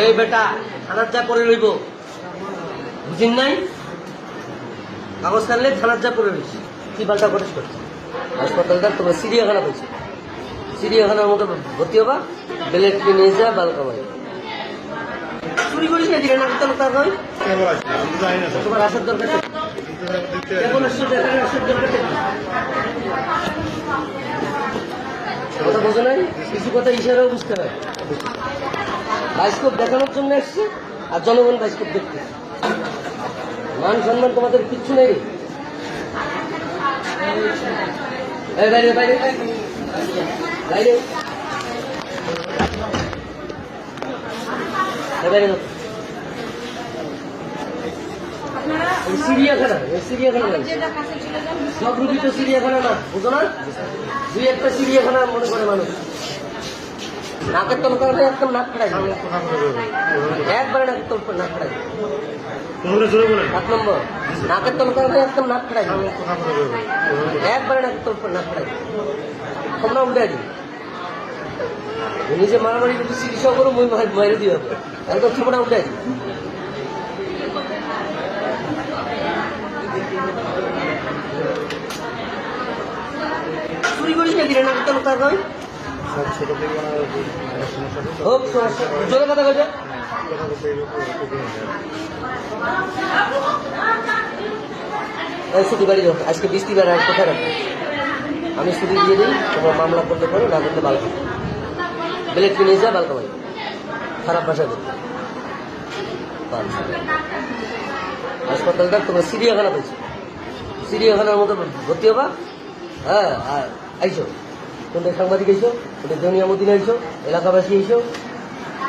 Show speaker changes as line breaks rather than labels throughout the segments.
এই বেটা থানার যা করে রইব বুঝিন নাই? কাগজ কানলে থানার যা করে রইছি কি পাল্টা করছি হাসপাতালটা তোমার চিড়িয়াখানা পেয়েছি চিড়িয়াখানার মতো ভর্তি হবা বেলেট কিনে যা বাল কামাই। চুরি করিস না দিলে না তোর নয়? তোমার আসার দরকার দেখার আসার দরকার। কথা বোঝো নাই? কিছু কথা ইশারাও বুঝতে হয়। বাইস্কোপ দেখানোর জন্য এসছে আর জনগণ বাইস্কোপ দেখতে মান সম্মান তোমাদের কিচ্ছু নেই। বাইরে সব রুগী তো চিড়িয়াখানা না বুঝো না? দুই একটা চিড়িয়াখানা মনে করে মানুষ। নাকের তলকার একদম নাক
বলব।
একবারে নাকের তল নাক
বলেন
সাত নম্বর নাকের তলকার একদম নাক
বলে
একবারে নাকের তল নাক খাড়াই তোমরা উঠে দিই নিজে মারামারি যদি চিকিৎসা করো মই দিয়ে হবে একদম ঠিকনা উঠে দিই চুরি করিস না দিলে নাকের কথা আজকে বৃষ্টিবার আর কোথায় রাখব? আমি ছুটি দিয়ে দিই তোমার মামলা করতে পারো, না করতে বালকা ব্লেড কিনে যা, বালকা ভাই খারাপ ভাষা দেবে হাসপাতালটা তোমার চিড়িয়াখানা পেয়েছি চিড়িয়াখানার মতো ভর্তি হবা? হ্যাঁ আইসো। কোনটা সাংবাদিক আইসো কোনটা জনিয়া মদিন আইসো এলাকাবাসী আইসো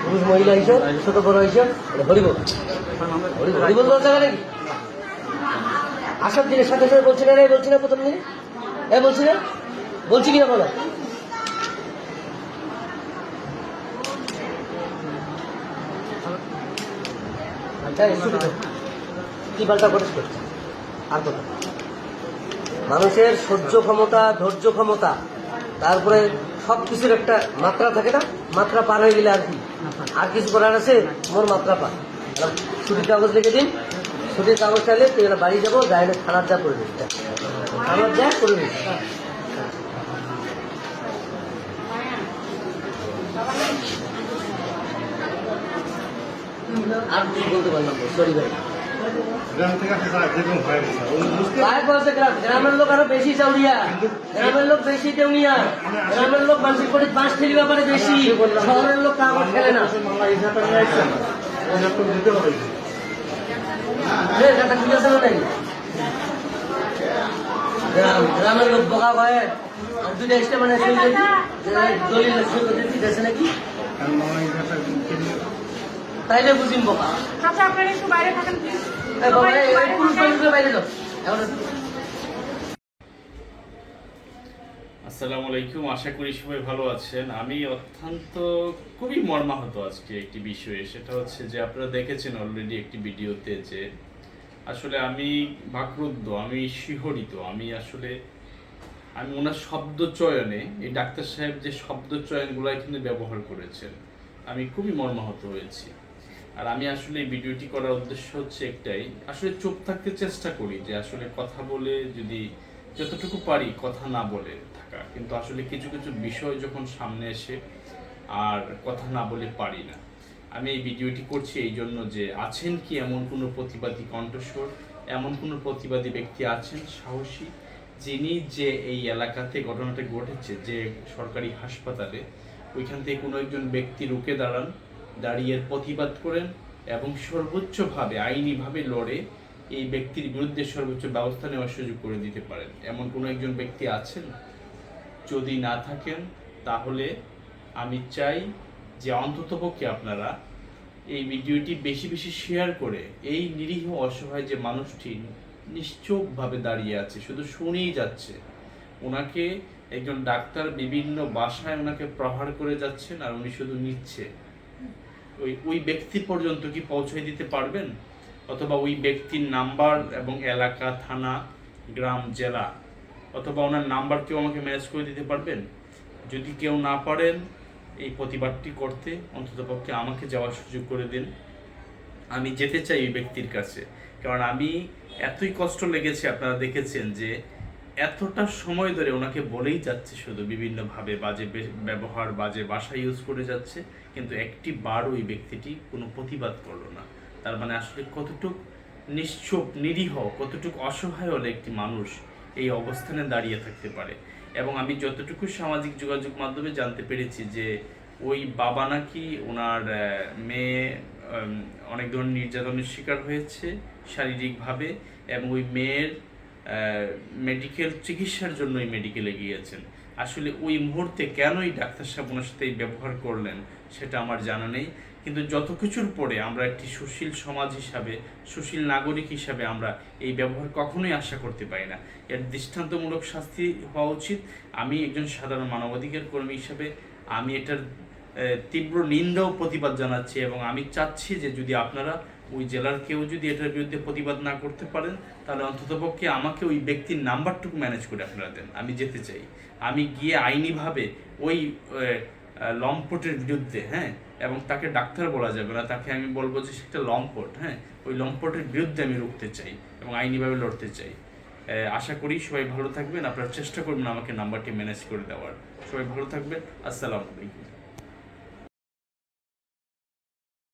পুরুষ, মহিলা আইসো ছোট, বড় আইসো এটা হরিবল হরি- হরিবল আসার দিনের সাথে সাথে বলছি না রে, বলছি না প্রথম দিনে? এ, বলছি না? বলছি কিনা বলো? আচ্ছা কি পাল্টা করছে আর কথা। মানুষের সহ্য ক্ষমতা, ধৈর্য ক্ষমতা তারপরে সব কিছুর একটা মাত্রা থাকে না, মাত্রা পার হয়ে গেলে আর কি? আর কিছু করার আছে, মোর মাত্রা পার। ছুটির কাগজ লিখে দিন। ছুটির কাগজ চাইলে তুই এবার বাড়ি যাব যাই না থানার যা করে দিন থানার যা করে দিন আর কি বলতে পারলাম সরি ভাই।
গ্রাম থেকে যেরকম হয়
গ্রামের লোক আরও বেশি চাউরিয়া গ্রামের লোক বেশি দেউনিয়া গ্রামের লোক মানসিক করে বাঁশ ঠেলি ব্যাপারে বেশি। শহরের লোক কাগজ খেলে না। গ্রামের লোক বোকা ভয়ে দুইটা মানে দলিল দেশে নাকি
কারণ মামলা হিসাবটা কিনে
তাইলে বুঝিন বোকা।
আচ্ছা আপনারা একটু বাইরে থাকেন প্লিজ
এই বাবা, এই- এই পুরুষ মানুষগুলো বাইরে যাও। এখন
আসসালামু আলাইকুম আশা করি সবাই ভালো আছেন। আমি অত্যন্ত খুবই মর্মাহত আজকে একটি বিষয়ে সেটা হচ্ছে যে আপনারা দেখেছেন অলরেডি একটি ভিডিওতে যে আসলে আমি বাকরুদ্ধ আমি শিহরিত আমি আসলে আমি ওনার শব্দ চয়নে এই ডাক্তার সাহেব যে শব্দ চয়নগুলো এখানে ব্যবহার করেছেন আমি খুবই মর্মাহত হয়েছি। আর আমি আসলে এই ভিডিওটি করার উদ্দেশ্য হচ্ছে একটাই, আসলে চুপ থাকতে চেষ্টা করি যে আসলে কথা বলে যদি যতটুকু পারি কথা না বলে থাকা। কিন্তু আসলে কিছু কিছু বিষয় যখন সামনে এসে আর কথা না বলে পারি না। আমি এই ভিডিওটি করছি এই জন্য যে আছেন কি এমন কোনো প্রতিবাদী কণ্ঠস্বর, এমন কোনো প্রতিবাদী ব্যক্তি আছেন সাহসী, যিনি যে এই এলাকাতে ঘটনাটা ঘটেছে, যে সরকারি হাসপাতালে, ওইখান থেকে কোনো একজন ব্যক্তি রুখে দাঁড়ান দাঁড়িয়ে প্রতিবাদ করেন এবং সর্বোচ্চভাবে, আইনিভাবে লড়ে এই ব্যক্তির বিরুদ্ধে সর্বোচ্চ ব্যবস্থা নেওয়ার সুযোগ করে দিতে পারেন। এমন কোনো একজন ব্যক্তি আছেন? যদি না থাকেন, তাহলে আমি চাই যে অন্ততপক্ষে আপনারা এই ভিডিওটি বেশি বেশি শেয়ার করে এই নিরীহ অসহায় যে মানুষটি নিশ্চুপভাবে দাঁড়িয়ে আছে, শুধু শুনেই যাচ্ছে। ওনাকে একজন ডাক্তার বিভিন্ন বাসায় ওনাকে প্রহার করে যাচ্ছেন আর উনি শুধু নিচ্ছে। ওই ওই ব্যক্তি পর্যন্ত কি পৌঁছে দিতে পারবেন? অথবা ওই ব্যক্তির নাম্বার এবং এলাকা, থানা, গ্রাম, জেলা, অথবা ওনার নাম্বার কেউ আমাকে ম্যানেজ করে দিতে পারবেন? যদি কেউ না পারেন এই প্রতিবাদটি করতে, অন্ততপক্ষে আমাকে যাওয়ার সুযোগ করে দিন। আমি যেতে চাই ওই ব্যক্তির কাছে। কারণ আমি এতই কষ্ট লেগেছে, আপনারা দেখেছেন যে এতটা সময় ধরে ওনাকে বলেই যাচ্ছে শুধু বিভিন্নভাবে বাজে ব্যবহার, বাজে ভাষা ইউজ করে যাচ্ছে, কিন্তু একটি বার ওই ব্যক্তিটি কোনো প্রতিবাদ করল না। তার মানে আসলে কতটুক নিশ্চুপ, নিরীহ, কতটুক অসহায় হলে একটি মানুষ এই অবস্থানে দাঁড়িয়ে থাকতে পারে। এবং আমি যতটুকু সামাজিক যোগাযোগ মাধ্যমে জানতে পেরেছি যে ওই বাবা নাকি ওনার মেয়ে অনেক ধরনের নির্যাতনের শিকার হয়েছে শারীরিকভাবে এবং ওই মেয়ের মেডিকেল চিকিৎসার জন্যই মেডিকেলে গিয়েছেন। আসলে ওই মুহূর্তে কেনই ডাক্তার সাহেব ওনার সাথে ব্যবহার করলেন, সেটা আমার জানা নেই। কিন্তু যত কিছুর পরে আমরা একটি সুশীল সমাজ হিসাবে, সুশীল নাগরিক হিসাবে আমরা এই ব্যবহার কখনোই আশা করতে পারি না। এর দৃষ্টান্তমূলক শাস্তি হওয়া উচিত। আমি একজন সাধারণ মানবাধিকার কর্মী হিসাবে আমি এটার তীব্র নিন্দা ও প্রতিবাদ জানাচ্ছি এবং আমি চাচ্ছি যে যদি আপনারা ওই জেলার কেউ যদি এটার বিরুদ্ধে প্রতিবাদ না করতে পারেন, তাহলে অন্ততপক্ষে আমাকে ওই ব্যক্তির নাম্বারটুকু ম্যানেজ করে আপনারা দেন, আমি যেতে চাই। আমি গিয়ে আইনিভাবে ওই লম্পটের বিরুদ্ধে হ্যাঁ এবং তাকে ডাক্তার বলা যাবে না, তাকে আমি বলব যে সেটা লম্পট হ্যাঁ ওই লম্পটের বিরুদ্ধে আমি রুখতে চাই এবং আইনিভাবে লড়তে চাই। আশা করি সবাই ভালো থাকবেন, আপনারা চেষ্টা করবেন আমাকে নাম্বারটি ম্যানেজ করে দেওয়ার। সবাই ভালো থাকবেন, আসসালামু আলাইকুম।